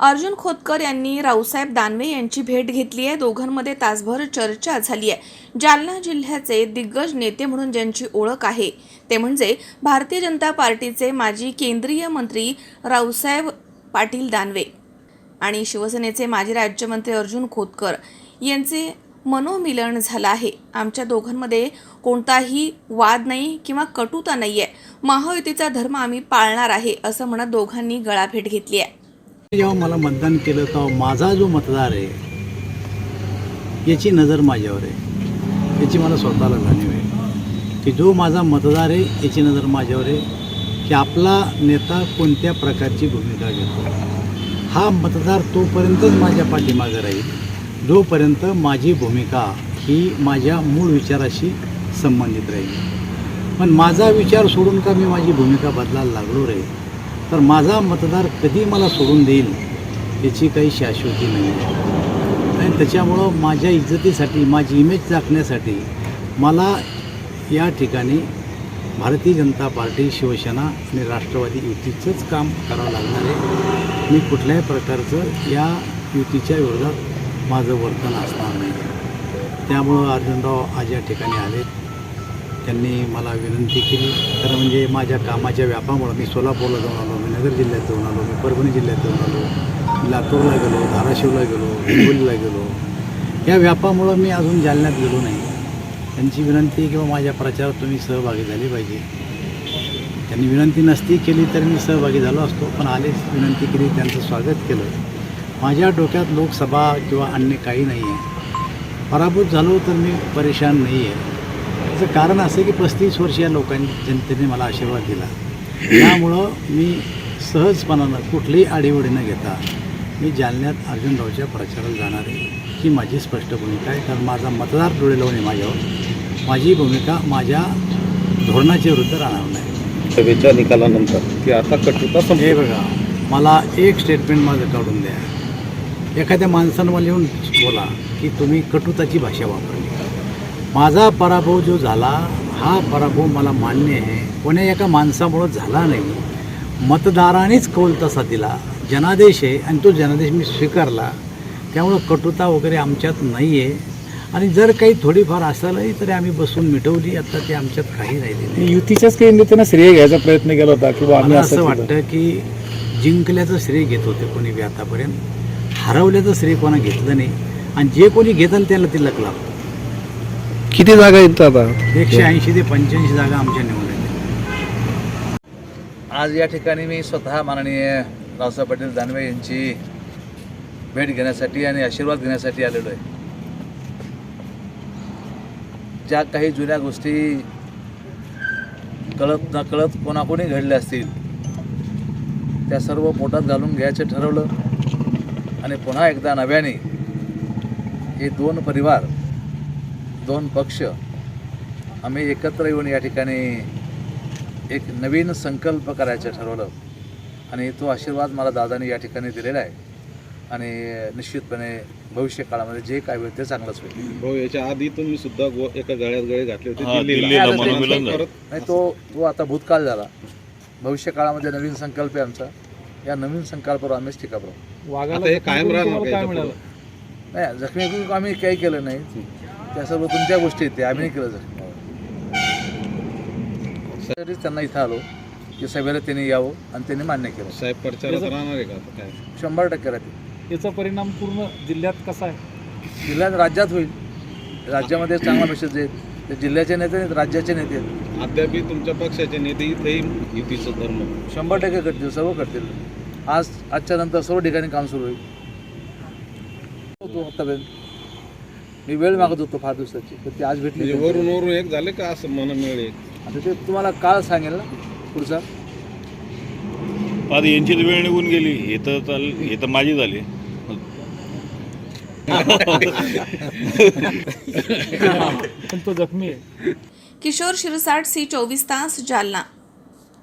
अर्जुन खोतकर यांनी रावसाहेब दानवे यांची भेट घेतली आहे. दोघांमध्ये तासभर चर्चा झाली आहे. जालना जिल्ह्याचे दिग्गज नेते म्हणून ज्यांची ओळख आहे ते म्हणजे भारतीय जनता पार्टीचे माजी केंद्रीय मंत्री रावसाहेब पाटील दानवे आणि शिवसेनेचे माजी राज्यमंत्री अर्जुन खोतकर. यांचे मनोमिलन झालं आहे. आमच्या दोघांमध्ये कोणताही वाद नाही किंवा कटुता नाही आहे महायुतीचा धर्म आम्ही पाळणार आहे असं म्हणत दोघांनी गळाभेट घेतली आहे. जेव्हा मला मतदान केलं तेव्हा माझा जो मतदार आहे याची नजर माझ्यावर आहे. याची मला स्वतःला जाणीव आहे. की जो माझा मतदार आहे याची नजर माझ्यावर आहे की आपला नेता कोणत्या प्रकारची भूमिका घेतो. हा मतदार तोपर्यंतच माझ्या पाठीमागं राहील. जोपर्यंत माझी भूमिका ही माझ्या मूळ विचाराशी संबंधित राहील. पण माझा विचार सोडून का मी माझी भूमिका बदलायला लागलो रे? तर माझा मतदार कधी मला सोडून देईल याची काही शाश्वती नाही. आणि त्याच्यामुळं माझ्या इज्जतीसाठी माझी इमेज राखण्यासाठी मला या ठिकाणी भारतीय जनता पार्टी शिवसेना आणि राष्ट्रवादी युतीचंच काम करावं लागणार आहे. मी कुठल्याही प्रकारचं या युतीच्या विरोधात माझं वर्तन असणार नाही. त्यामुळं अर्जुनराव आज या ठिकाणी आलेत. त्यांनी मला विनंती केली. खरं म्हणजे माझ्या कामाच्या व्यापामुळं मी सोलापूरला जाऊन आलो मी जिल्ह्यात जाऊन आलो मी परभणी जिल्ह्यात जाऊन आलो लातूरला गेलो धाराशिवला गेलो हिंगोलीला गेलो. या व्यापामुळं मी अजून जालन्यात गेलो नाही. त्यांची विनंती आहे किंवा माझ्या प्रचारात तुम्ही सहभागी झाले पाहिजे. त्यांनी विनंती नसती केली तर मी सहभागी झालो असतो पण आलेच विनंती केली त्यांचं स्वागत केलं. माझ्या डोक्यात लोकसभा किंवा अन्य काही नाही आहे पराभूत झालो तर मी परेशान नाही आहे त्याचं कारण असं की पस्तीस वर्ष या लोकांनी जनतेने मला आशीर्वाद दिला. त्यामुळं मी सहजपणानं कुठलीही आडीवडी न घेता मी जालन्यात अर्जुनरावच्या प्रचाराला जाणार आहे. ही माझी स्पष्ट भूमिका आहे. कारण माझा मतदार डोळे आहे माझ्यावर माझी भूमिका माझ्या धोरणाच्या विरुद्ध राहणार नाही. सभेच्या निकालानंतर की आता कटुता हे बघा मला एक स्टेटमेंट माझं काढून द्या. एखाद्या माणसानं मला येऊन बोला की तुम्ही कटुताची भाषा वापरली. माझा पराभव जो झाला हा पराभव मला मान्य आहे. कोण्या एका माणसामुळं झाला नाही. मतदारानेच कौल तसा दिला जनादेश आहे आणि तो जनादेश मी स्वीकारला. त्यामुळं कटुता वगैरे आमच्यात नाही आहे आणि जर काही थोडीफार असेलही तरी आम्ही बसून मिटवली. आता ते आमच्यात काही राहिली नाही. युतीच्याच काही नेत्यांना श्रेय घ्यायचा प्रयत्न केला होता किंवा आम्ही असं. वाटतं की जिंकल्याचं श्रेय घेत होते कोणी बी आतापर्यंत. हरवल्याचं श्रेय कोणा घेतलं नाही. आणि जे कोणी घेतलं त्याला तिलक लागतं किती जागा येत आता? एकशे ऐंशी ते पंच्याऐंशी जागा आमच्या निवडल्या आज या ठिकाणी मी स्वतः माननीय रावसाहेब पाटील दानवे यांची भेट घेण्यासाठी आणि आशीर्वाद घेण्यासाठी आलेलो आहे. ज्या काही जुन्या गोष्टी कळत न कळत कोणाकोणी घडल्या असतील त्या सर्व पोटात घालून घ्यायचं ठरवलं आणि पुन्हा एकदा नव्याने हे दोन परिवार दोन पक्ष आम्ही एकत्र येऊन या ठिकाणी एक नवीन संकल्प करायचं ठरवलं. आणि तो आशीर्वाद मला दादाने या ठिकाणी दिलेला आहे. आणि निश्चितपणे भविष्य काळामध्ये जे काय होईल ते चांगलंच होईल. भाऊ याच्या आधी तुम्ही सुद्धा गो- एका गळ्यात गळे घातले होते. हा, दिल्लीला. ते झालं. परत नाही तो तो आता भूतकाळ झाला. भविष्य काळामध्ये नवीन संकल्प आहे आमचा. या नवीन संकल्पावर आम्हीच टीका करू. आता हे कायम राहणार का याच्या पुढं? नाही जखमी करून आम्ही काही केलं नाही. त्या सर्व तुमच्या गोष्टी आहेत त्या आम्ही नाही केलं जखमी तरी त्यांना इथं आलो की सभेला त्यांनी यावं आणि त्यांनी मान्य केलं. साहेब प्रचारात राहणार आहे का आता काय? शंभर टक्के राहतील. याचा परिणाम पूर्ण जिल्ह्यात कसा आहे? जिल्ह्यात राज्यात होईल. राज्यामध्ये चांगला मेसेज येईल ते जिल्ह्याचे नेते आहेत राज्याचे नेते आहेत. अद्यापही तुमच्या पक्षाचे नेते इथेही युतीचं धर्म. शंभर टक्के करतील सर्व करतील. आज आजच्या नंतर सर्व ठिकाणी काम सुरू होईल. होतो आत्तापर्यंत मी वेळ मागत होतो फार दिवसाची तर ती आज भेटली म्हणजे वरून वरून एक झाले का असं मन मिळेल आता ते तुम्हाला काळ सांगेल ना पुढचा? आता यांची तर वेळ निघून गेली. हे तर चाल हे तर माझी झाली. पण तो जखमी आहे. किशोर शिरसाट सी चोवीस तास जालना.